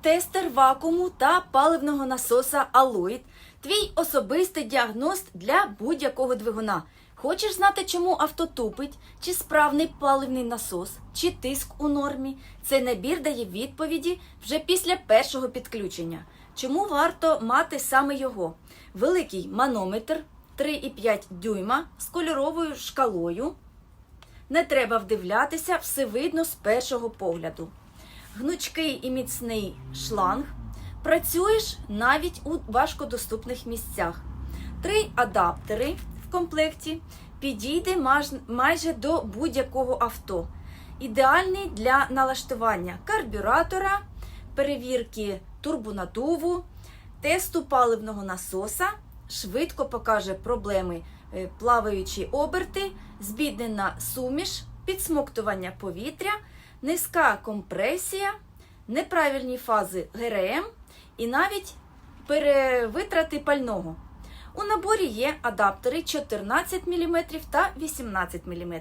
тестер вакууму та паливного насоса Алоїд – твій особистий діагност для будь-якого двигуна. Хочеш знати, чому авто тупить, чи справний паливний насос, чи тиск у нормі? Цей набір дає відповіді вже після першого підключення. Чому варто мати саме його? Великий манометр 3,5 дюйма з кольоровою шкалою. Не треба вдивлятися, все видно з першого погляду. Гнучкий і міцний шланг. Працюєш навіть у важкодоступних місцях. Три адаптери в комплекті підійде майже до будь-якого авто. Ідеальний для налаштування карбюратора, перевірки турбонадуву, тесту паливного насоса, швидко покаже проблеми е, плаваючі оберти, збіднена суміш, підсмоктування повітря, низька компресія, неправильні фази ГРМ і навіть перевитрати пального. У наборі є адаптери 14 мм та 18 мм.